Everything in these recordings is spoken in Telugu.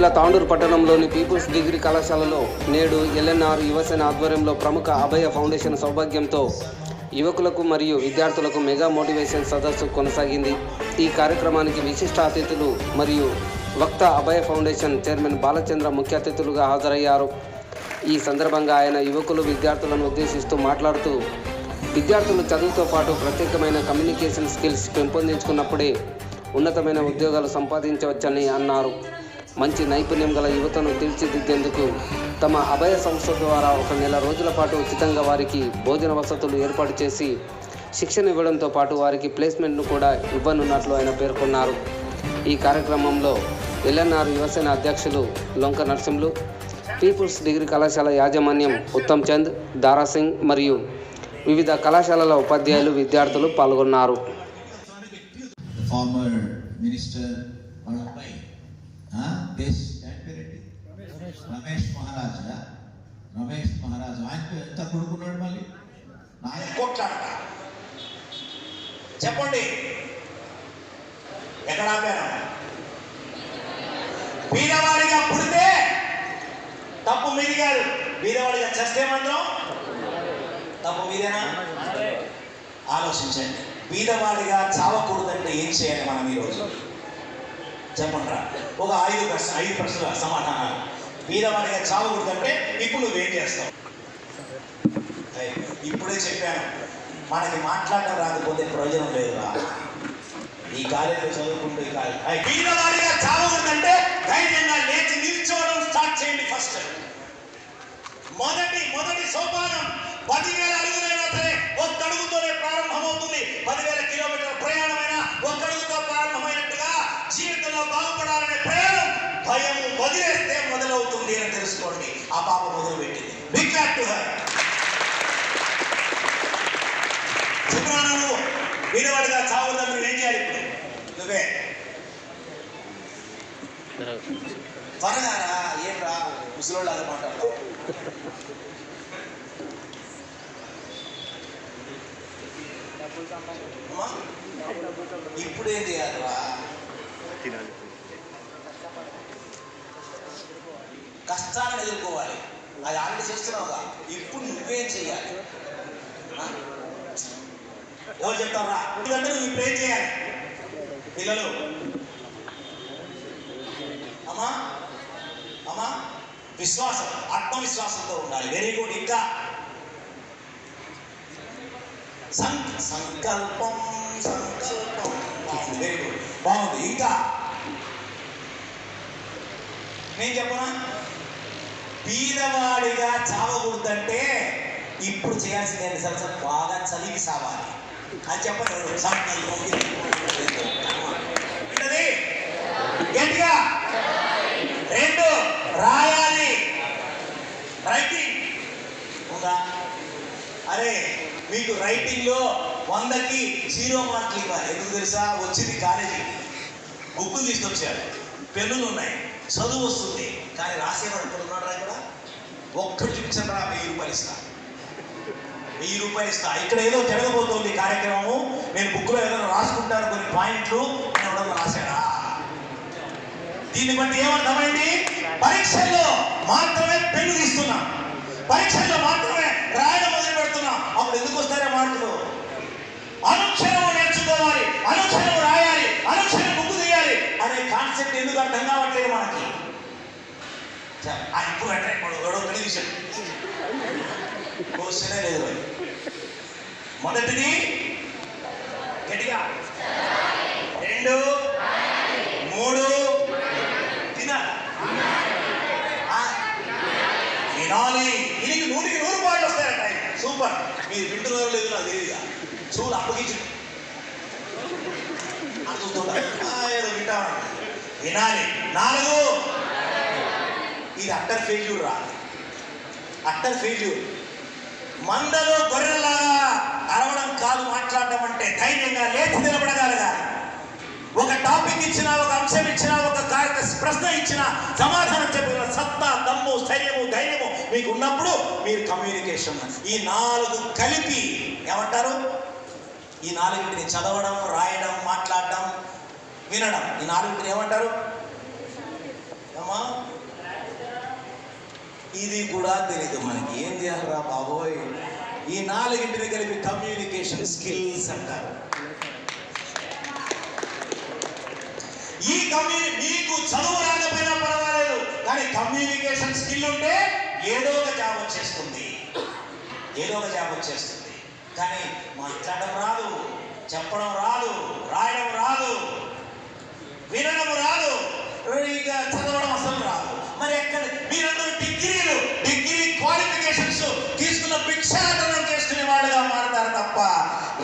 జిల్లా తాండూరు పట్టణంలోని పీపుల్స్ డిగ్రీ కళాశాలలో నేడు ఎల్ఎన్ఆర్ యువసేన ఆధ్వర్యంలో ప్రముఖ అభయ ఫౌండేషన్ సౌభాగ్యంతో యువకులకు మరియు విద్యార్థులకు మెగా మోటివేషన్ సదస్సు కొనసాగింది. ఈ కార్యక్రమానికి విశిష్ట అతిథులు మరియు వక్త అభయ ఫౌండేషన్ చైర్మన్ బాలచంద్ర ముఖ్య అతిథులుగా హాజరయ్యారు. ఈ సందర్భంగా ఆయన యువకులు విద్యార్థులను ఉద్దేశిస్తూ మాట్లాడుతూ విద్యార్థులు చదువుతో పాటు ప్రత్యేకమైన కమ్యూనికేషన్ స్కిల్స్ పెంపొందించుకున్నప్పుడే ఉన్నతమైన ఉద్యోగాలు సంపాదించవచ్చని అన్నారు. మంచి నైపుణ్యం గల యువతను తీర్చిదిద్దేందుకు తమ అభయ సంస్థ ద్వారా ఒక నెల రోజుల పాటు ఉచితంగా వారికి భోజన వసతులు ఏర్పాటు చేసి శిక్షణ ఇవ్వడంతో పాటు వారికి ప్లేస్మెంట్ను కూడా ఇవ్వనున్నట్లు ఆయన పేర్కొన్నారు. ఈ కార్యక్రమంలో ఎల్ఎన్ఆర్ యువసేన అధ్యక్షులు లొంక నరసింహులు పీపుల్స్ డిగ్రీ కళాశాల యాజమాన్యం ఉత్తమ్ చంద్ దారాసింగ్ మరియు వివిధ కళాశాలల ఉపాధ్యాయులు విద్యార్థులు పాల్గొన్నారు. దేశ్ పేరేంటి? రమేష్. మహారాజ్. రమేష్ మహారాజ్. ఆయనకు ఎంత కొడుకున్నాడు మళ్ళీ? ఆయన కొట్లాడట చెప్పండి. ఎక్కడ ఆపాను బీదవాడిగా పుడితే తప్పు మీది కాదు. బీదవాడిగా చస్తే మాత్రం తప్పు మీదేనా? ఆలోచించండి. బీదవాడిగా చావకూడదంటే ఏం చేయాలి మనం ఈరోజు? చెప్పండిరా ఒక ఐదు ప్రశ్న ఐదు ప్రశ్నల సమాధానాలు. వీరవాడిగా చావకూడదంటే ఇప్పుడు నువ్వేం చేస్తావు? ఇప్పుడే చెప్పాను. మనకి మాట్లాడడం రాకపోతే ప్రయోజనం లేదురా. ఈ కాలేజీలో చదువుకుంటూ ఈ కాలేజీ వీరవాడిగా చావకూడదంటే ధైర్యంగా లేచి నిల్చోవడం స్టార్ట్ చేయండి ఫస్ట్. మొదటి మొదటి సోపానం పదివేల అడుగులైనా సరే ఓ వదిలేస్తే మొదలవుతుంది అని తెలుసుకోండి. ఆ పాప మొదలుపెట్టింది. బిగ్ బ్యాక్ టు హర్ చెప్పురా నువ్వు వీరవాడిగా చావద్దని నువ్వు ఏం చేయాలి ఇప్పుడు? నువ్వే. త్వరగా రా ఏం రా ముసలోళ్ళు అది మాట్లాడతావు? అమ్మా, ఇప్పుడేం చేయాలిరా? కష్టాలను ఎదుర్కోవాలి. అది ఆల్రెడీ చేస్తున్నావుగా. ఇప్పుడు నువ్వేం చేయాలి? ఎవరు చెప్తారా ఎందుకంటే నువ్వు ఇప్పుడు ఏం చేయాలి. పిల్లలు. అమ్మా. అమ్మా. విశ్వాసం ఆత్మవిశ్వాసంతో ఉండాలి. వెరీ గుడ్ ఇంకా. సం- సంకల్పం సంకల్పం. వెరీ గుడ్ బాగుంది. ఇంకా. నేను చెప్పనా? పీదవాడిగా చావకూడదంటే ఇప్పుడు చేయాల్సింది ఏంటి సార్? సార్ బాగా చలికి సావాలి అని చెప్పండి ఎవరు? గట్టిగా. రెండు రాయాలి. రైటింగ్ ఉందా? అరే మీకు రైటింగ్లో వందకి జీరో మార్కులు ఇవ్వాలి. ఎందుకు తెలుసా? వచ్చింది కాలేజీకి బుక్కులు తీసుకొచ్చారు. పెన్నులు ఉన్నాయి. చదువు వస్తుంది. కానీ రాసేవాడు ఇక్కడ ఉన్నాడు రా ఇక్కడ? ఒక్కటి చూపించండి రా వెయ్యి రూపాయలు ఇస్తా. వెయ్యి రూపాయలు ఇస్తా. ఇక్కడ ఏదో జరగబోతోంది కార్యక్రమము. నేను బుక్లో ఏదో రాసుకుంటాను కొన్ని పాయింట్లు. నేను ఎవడన్నా రాశాడా దీన్ని బట్టి ఏమర్థమైంది? పరీక్షల్లో మాత్రమే పెన్ను తీస్తున్నాం. పరీక్షల్లో మాత్రమే రాయడం మొదలు పెడుతున్నాం అప్పుడు ఎందుకు వస్తారే మార్కులు? కాన్సెప్ట్ ఎందుకు అర్థం కావట్లేదు మనకి? చ- ఇప్పుడు అంటే గొడవ కనీసం క్వశ్చనే లేదు. మొదటిది గట్టిగా. రెండు మూడు తినాలి వినాలి దీనికి నూటికి నూరు పాటలు వస్తాయట. సూపర్. మీరు వింటున్నారు లేదు నాకు తెలియదు చూడు అప్పగించు అనుకుంటుంటారు ఏదో వింటాను వినాలి. నాలుగు. ఇది అట్టర్ ఫెయిల్యూర్ రా. అట్టర్ ఫెయిల్యూర్ మందలో గొర్రెలాగా అరవడం కాదు మాట్లాడడం అంటే ధైర్యంగా లేచి నిలబడగలగాలి ఒక టాపిక్ ఇచ్చినా ఒక అంశం ఇచ్చినా ఒక కార్య ప్రశ్న ఇచ్చినా సమాధానం చెప్పిన సత్తా దమ్ము స్థైర్యము ధైర్యము మీకు ఉన్నప్పుడు మీరు కమ్యూనికేషన్ ఈ నాలుగు కలిపి ఏమంటారు? ఈ నాలుగింటిని చదవడం రాయడం మాట్లాడడం వినడం. ఈ నాలుగు ఏమంటారు? అమ్మా ఇది కూడా తెలియదు మనకి. ఏం చేయాలరా బాబోయ్? ఈ నాలుగింటిని కలిపి కమ్యూనికేషన్ స్కిల్స్ అంటారు. ఈ కమ్యూని మీకు చదువు రాకపోయినా పర్వాలేదు కానీ కమ్యూనికేషన్ స్కిల్ ఉంటే ఏదో ఒక జాబ్ వచ్చేస్తుంది. ఏదో ఒక జాబ్ వచ్చేస్తుంది. కానీ మాట్లాడడం రాదు చెప్పడం రాదు రాయడం రాదు. వినడం రాదు. ఇక చదవడం అసలు రాదు. మరి ఎక్కడ? మీరందరూ డిగ్రీలు డిగ్రీ క్వాలిఫికేషన్స్ తీసుకున్న భిక్షాటనం చేసుకునే వాళ్ళుగా మారతారు తప్ప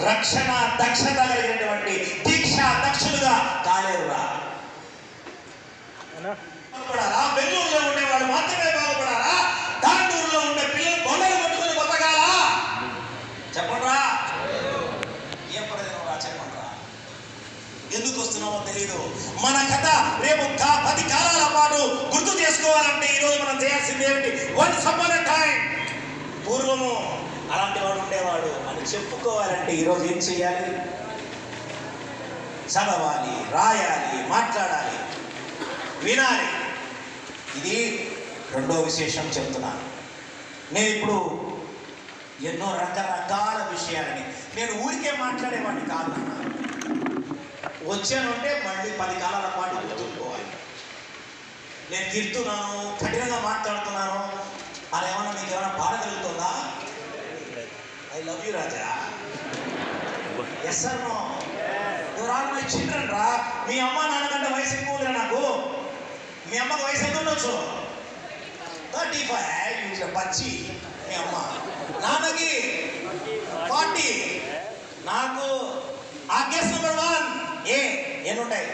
రక్షణ దక్షత కలిగినటువంటి దీక్ష దక్షులుగా కాలేరురా బాగుపడాలా బెంగళూరులో ఉండేవాడు మాత్రమే బాగుపడాలా తాండూరులో ఉండే పిల్లలు బొమ్మలు పట్టుకుని బతకాలా చెప్పండిరా ఏం ప్రయోజనం రా చెప్పండిరా ఎందుకు వస్తున్నామో తెలియదు మన కథ రేపు పది కాలాల పాటు గుర్తు చేసుకోవాలంటే ఈరోజు మనం చేయాల్సింది ఏమిటి? వన్ సమ్మర్ టైం పూర్వము అలాంటి వాడు ఉండేవాడు. అని చెప్పుకోవాలంటే ఈరోజు ఏం చేయాలి? చదవాలి రాయాలి మాట్లాడాలి. వినాలి. ఇది రెండో విశేషం చెప్తున్నాను నేను ఇప్పుడు ఎన్నో రకరకాల విషయాలని నేను ఊరికే మాట్లాడేవాడిని కాదు నాన్న. వచ్చానంటే మళ్ళీ పది కాలాల పాటు గుర్తుంచుకోవాలి నేను తిడుతున్నాను కఠినంగా మాట్లాడుతున్నాను. అని ఏమన్నా మీకు ఏమైనా బాధ కలుగుతుందా? I love you Raja. Yes sir no your all my children రా. మీ అమ్మ నాన్నకంటే వయసు ఎక్కువ ఉందిరా నాకు. మీ అమ్మకి వయసు ఎంత ఉండొచ్చు? థర్టీ ఫైవ్ పచ్చి. మీ అమ్మ. నాన్నకి ఫార్టీ. నాకు ఆ కేసు నెంబర్ వన్. ఏ ఎన్ని ఉంటాయి